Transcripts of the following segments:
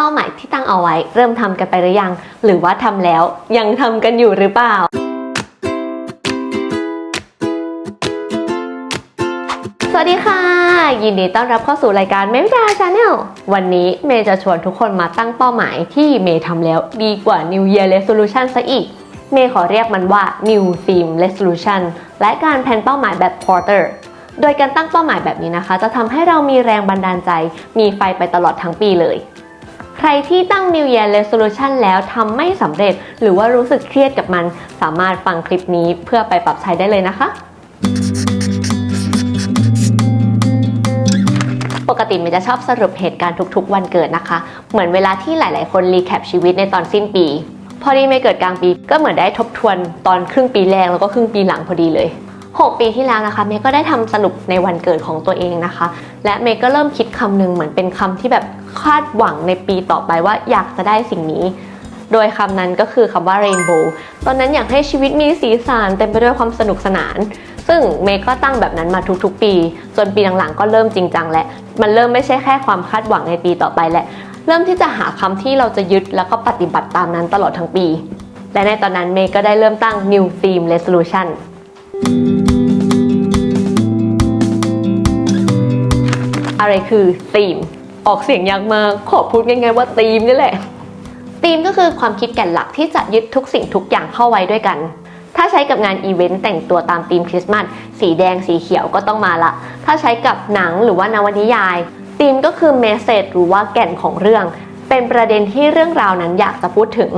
เป้าหมายที่ตั้งเอาไว้ เริ่มทำกันไปหรือยัง หรือว่าทำแล้วยังทำกันอยู่หรือเปล่าสวัสดีค่ะ ยินดีต้อนรับเข้าสู่รายการเมวิดาชาแนลวันนี้เมย์จะชวนทุกคนมาตั้งเป้าหมายที่เมย์ทำแล้วดีกว่า New Year Resolution ซะอีก เมย์ขอเรียกมันว่า New Theme Resolution และการแผนเป้าหมายแบบ Quarter โดยการตั้งเป้าหมายแบบนี้นะคะ จะทำให้เรามีแรงบันดาลใจ มีไฟไปตลอดทั้งปีเลย ใครที่ตั้ง New Year Resolution แล้วทำไม่สำเร็จ หรือว่ารู้สึกเครียดกับมัน สามารถฟังคลิปนี้เพื่อไปปรับใช้ได้เลยนะคะ ปกติมย์จะชอบสรุปเหตุการณ์ทุกๆ วันเกิดนะคะ เหมือนเวลาที่หลาย ๆ คนรีแคปชีวิตในตอนสิ้นปี พอดีเมย์เกิดกลางปี ก็เหมือนได้ทบทวนตอนครึ่งปีแรกแล้วก็ครึ่งปีหลังพอดีเลย 6 ปีที่แล้วนะคะเมย์ก็ได้ทำสรุปในวันเกิดของตัวเองนะคะ และเมย์ก็เริ่มคิดคำหนึ่งเหมือนเป็นคำที่แบบคาดหวังในปีต่อไปว่าอยากจะได้สิ่งนี้ โดยคำนั้นก็คือคำว่า rainbow ตอนนั้นอยากให้ชีวิตมีสีสันเต็มไปด้วยความสนุกสนาน ซึ่งเมย์ก็ตั้งแบบนั้นมาทุกๆ ปี จนปีหลังๆ ก็เริ่มจริงจังและ มันเริ่มไม่ใช่แค่ความคาดหวังในปีต่อไปและ เริ่มที่จะหาคำที่เราจะยึดแล้วก็ปฏิบัติตามนั้นตลอดทั้งปี และในตอนนั้นเมย์ก็ได้เริ่มตั้ง new theme resolution อะไรคือ theme ออกเสียงยากมากขอพูดง่ายๆว่า theme นี่แหละธีมก็คือความคิดแก่นหลักที่จะยึดทุกสิ่งทุกอย่างเข้าไว้ด้วยกัน ถ้าใช้กับงานอีเวนต์แต่งตัวตามธีมคริสต์มาสสีแดงสีเขียวก็ต้องมาละ ถ้าใช้กับหนังหรือว่านวนิยายธีมก็คือเมสเซจหรือว่าแก่นของเรื่อง เป็นประเด็นที่เรื่องราวนั้นอยากจะพูดถึง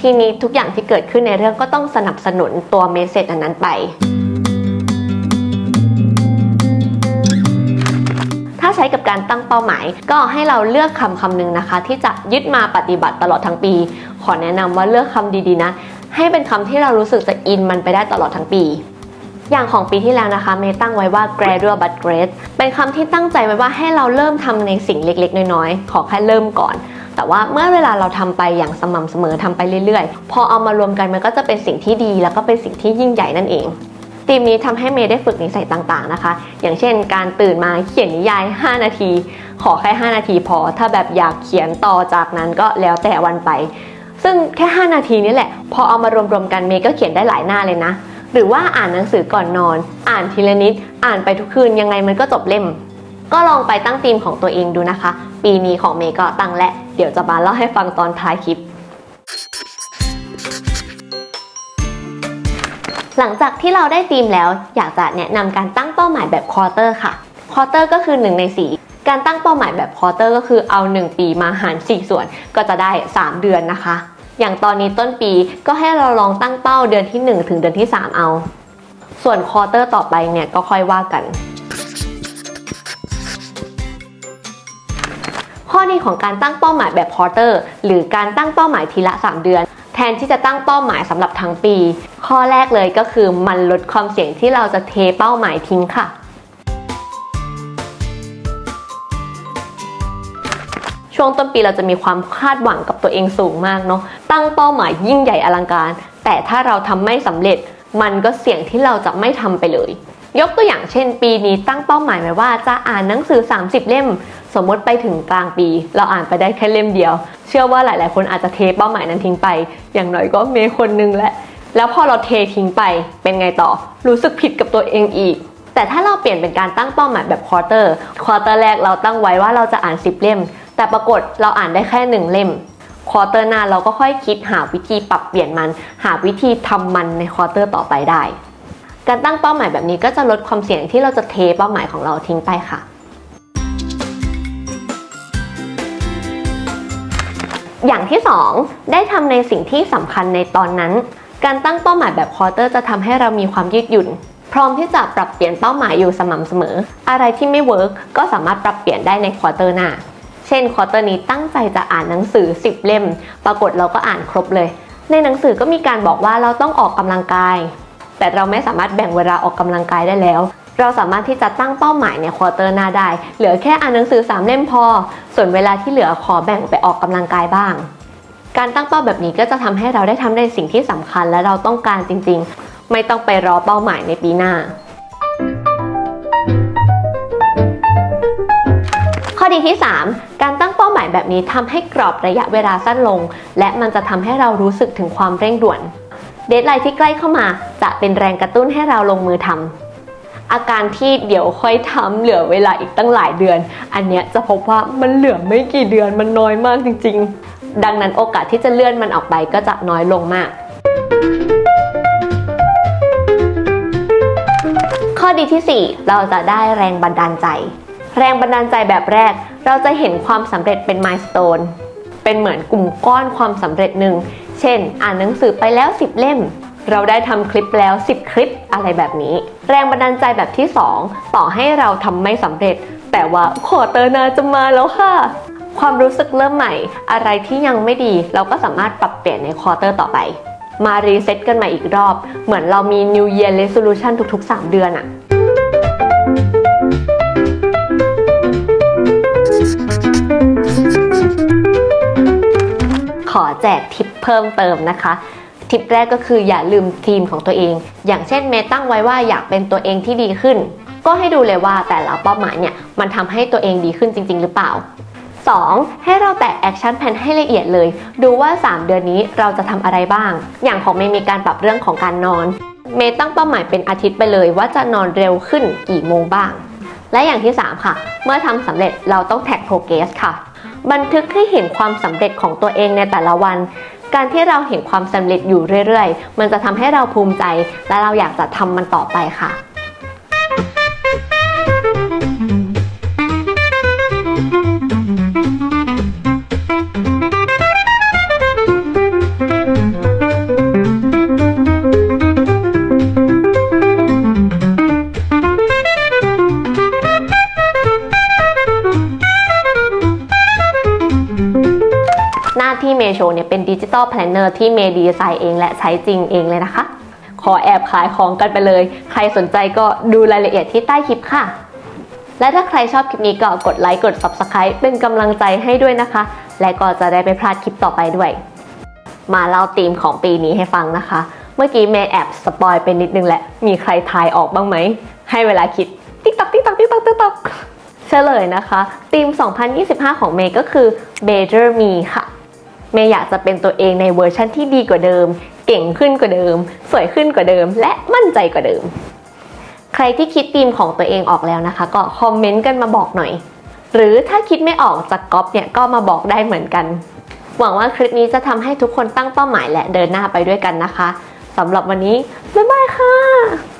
ทีนี้ทุกอย่างที่เกิดขึ้นในเรื่องก็ต้องสนับสนุนตัวเมสเซจอันนั้นไป ใช้กับการตั้งเป้าหมาย ก็ให้เราเลือกคำคำหนึ่งนะคะ ที่จะยึดมาปฏิบัติตลอดทั้งปี ขอแนะนำว่าเลือกคำดีๆนะ ให้เป็นคำที่เรารู้สึกจะอินมันไปได้ตลอดทั้งปีอย่างของปีที่แล้วนะคะ เมย์ตั้งไว้ว่า gradual but great เป็นคำที่ตั้งใจไว้ว่าให้เราเริ่มทำในสิ่งเล็กๆ น้อยๆ ขอแค่เริ่มก่อน แต่ว่าเมื่อเวลาเราทำไปอย่างสม่ำเสมอทำไปเรื่อยๆ พอเอามารวมกันมันก็จะเป็นสิ่งที่ดี แล้วก็เป็นสิ่งที่ยิ่งใหญ่นั่นเอง ทีมนี้ทำให้เมย์ได้ฝึกนิสัยต่างๆนะคะ อย่างเช่น การตื่นมาเขียนนิยาย 5 นาที ขอแค่ 5 นาทีพอ ถ้าแบบอยากเขียนต่อจากนั้นก็แล้วแต่วันไป ซึ่งแค่ 5 นาทีนี้แหละ พอเอามารวมๆกันเมย์ก็เขียนได้หลายหน้าเลยนะ หรือว่าอ่านหนังสือก่อนนอน อ่านทีละนิด อ่านไปทุกคืนยังไงมันก็จบเล่ม ก็ลองไปตั้งธีมของตัวเองดูนะคะ ปีนี้ของเมย์ก็ตั้งและ เดี๋ยวจะมาเล่าให้ฟังตอนท้ายคลิป หลังจากที่เราได้ธีมแล้ว อยากจะแนะนำการตั้งเป้าหมายแบบควอเตอร์ค่ะควอเตอร์ก็คือ 1 ใน 4 การตั้งเป้าหมายแบบควอเตอร์ก็คือเอา 1 ปีมาหาร 4 ส่วน ก็จะได้ 3 เดือนนะคะ อย่างตอนนี้ต้นปีก็ให้เราลองตั้งเป้าเดือนที่ 1 ถึงเดือนที่ 3 เอา ส่วนควอเตอร์ต่อไปเนี่ยก็ค่อยว่ากันข้อดีของการตั้งเป้าหมายแบบควอเตอร์ หรือการตั้งเป้าหมายทีละ 3 เดือน แทนที่จะตั้งเป้าหมายสำหรับทั้งปี ข้อแรกเลยก็คือมันลดความเสี่ยงที่เราจะเทเป้าหมายทิ้งค่ะ ช่วงต้นปีเราจะมีความคาดหวังกับตัวเองสูงมากเนาะตั้งเป้าหมายยิ่งใหญ่อลังการ แต่ถ้าเราทำไม่สำเร็จ มันก็เสี่ยงที่เราจะไม่ทำไปเลย ยกตัวอย่างเช่น ปีนี้ตั้งเป้าหมายไว้ว่าจะอ่านหนังสือ 30 เล่ม สมมติไปถึงกลางปี เราอ่านไปได้แค่เล่มเดียว เชื่อว่าหลาย ๆ คนอาจจะเทเป้าหมายนั้นทิ้งไป อย่างน้อยก็เมย์คนนึงแหละแล้วพอเราเททิ้งไปเป็นไงต่อ รู้สึกผิดกับตัวเองอีก แต่ถ้าเราเปลี่ยนเป็นการตั้งเป้าหมายแบบควอเตอร์ควอเตอร์แรกเราตั้งไว้ว่าเราจะอ่าน 10 เล่ม แต่ปรากฏเราอ่านได้แค่ 1 เล่มควอเตอร์หน้าเราก็ค่อยคิดหาวิธีปรับเปลี่ยนมัน หาวิธีทำมันในควอเตอร์ต่อไปได้ การตั้งเป้าหมายแบบนี้ก็จะลดความเสี่ยงที่เราจะเทเป้าหมายของเราทิ้งไปค่ะ อย่างที่ 2 ได้ทำในสิ่งที่สำคัญในตอนนั้น การตั้งเป้าหมายแบบควอเตอร์จะทำให้เรามีความยืดหยุ่น พร้อมที่จะปรับเปลี่ยนเป้าหมายอยู่สม่ำเสมอ อะไรที่ไม่เวิร์กก็สามารถปรับเปลี่ยนได้ในควอเตอร์หน้า เช่นควอเตอร์นี้ตั้งใจจะอ่านหนังสือ 10 เล่ม ปรากฏเราก็อ่านครบเลย ในหนังสือก็มีการบอกว่าเราต้องออกกำลังกาย แต่เราไม่สามารถแบ่งเวลาออกกำลังกายได้แล้ว เราสามารถที่จะตั้งเป้าหมายในควอเตอร์หน้าได้ เหลือแค่อ่านหนังสือ3เล่มพอ ส่วนเวลาที่เหลือขอแบ่งไปออกกำลังกายบ้าง การตั้งเป้าแบบนี้ก็จะทำให้เราได้ทำในสิ่งที่สำคัญและเราต้องการจริง ๆ ไม่ต้องไปรอเป้าหมายในปีหน้าข้อข้อดีที่ 3 การตั้งเป้าหมายแบบนี้ทำให้กรอบระยะเวลาสั้นลง และมันจะทำให้เรารู้สึกถึงความเร่งด่วน เดทไลน์ที่ใกล้เข้ามาจะเป็นแรงกระตุ้นให้เราลงมือทำอาการที่เดี๋ยวค่อยทำเหลือเวลาอีกตั้งหลายเดือน อันเนี้ยจะพบว่ามันเหลือไม่กี่เดือนมันน้อยมากจริง ๆ ดังนั้นโอกาสที่จะเลื่อนมันออกไปก็จะน้อยลงมาก ข้อดีที่ 4 เราจะได้แรงบันดาลใจ แรงบันดาลใจแบบแรก เราจะเห็นความสำเร็จเป็นมายส t ตนเป็นเหมือนกลุ่มก้อนความสำเร็จหนึ่ง เช่น อ่านหนังสือไปแล้ว 10 เล่ม เราได้ทำคลิปแล้ว 10 คลิปอะไรแบบนี้ แรงบันดาลใจแบบที่ 2 ต่อให้เราทำไม่สำเร็จ แต่ว่าขอเตอร์นาจะมาแล้วค่ะ ความรู้สึกเริ่มใหม่ อะไรที่ยังไม่ดี เราก็สามารถปรับเปลี่ยนในควอเตอร์ต่อไป มารีเซ็ตกันใหม่อีกรอบ เหมือนเรามี New Year Resolution ทุกๆ 3 เดือนอะขอแจกทิป เพิ่มเติมนะคะทิปแรกก็คืออย่าลืมทีมของตัวเอง อย่างเช่นเมย์ตั้งไว้ว่าอยากเป็นตัวเองที่ดีขึ้น ก็ให้ดูเลยว่าแต่ละเป้าหมายเนี่ยมันทำให้ตัวเองดีขึ้นจริง ๆ หรือเปล่า 2. ให้เราแตกแอคชั่นแพนให้ละเอียดเลย ดูว่า 3 เดือนนี้เราจะทำอะไรบ้าง อย่างของเมย์มีการปรับเรื่องของการนอน เมย์ตั้งเป้าหมายเป็นอาทิตย์ไปเลยว่าจะนอนเร็วขึ้นกี่โมงบ้าง และอย่างที่ 3 ค่ะ เมื่อทำสำเร็จเราต้องแท็กโปรเกสค่ะ บันทึกให้เห็นความสำเร็จของตัวเองในแต่ละวัน การที่เราเห็นความสำเร็จอยู่เรื่อยๆ มันจะทำให้เราภูมิใจ และเราอยากจะทำมันต่อไปค่ะ ที่เมย์โชว์เนี่ยเป็นดิจิตอลแพลนเนอร์ที่เมย์ดีไซน์เองและใช้จริงเองเลยนะคะ ขอแอบขายของกันไปเลย ใครสนใจก็ดูรายละเอียดที่ใต้คลิปค่ะ และถ้าใครชอบคลิปนี้ก็กดไลค์กด Subscribe เป็นกำลังใจให้ด้วยนะคะ และก็จะได้ไม่พลาดคลิปต่อไปด้วย มาเล่าธีมของปีนี้ให้ฟังนะคะ เมื่อกี้เมย์แอบสปอยไปนิดนึงแหละ มีใครทายออกบ้างไหม ให้เวลาคิดติ๊กตักติ๊กตักติ๊กตักติ๊กตักเฉลยนะคะธีม 2025 ของเมย์ก็คือ Better Me ค่ะ เมย์อยากจะเป็นตัวเองในเวอร์ชั่นที่ดีกว่าเดิม เก่งขึ้นกว่าเดิม สวยขึ้นกว่าเดิม และมั่นใจกว่าเดิม ใครที่คิดธีมของตัวเองออกแล้วนะคะ ก็คอมเมนต์กันมาบอกหน่อย หรือถ้าคิดไม่ออกจากก๊อปเนี่ยก็มาบอกได้เหมือนกัน หวังว่าคลิปนี้จะทำให้ทุกคนตั้งเป้าหมายและเดินหน้าไปด้วยกันนะคะสำหรับวันนี้บ๊ายบายค่ะ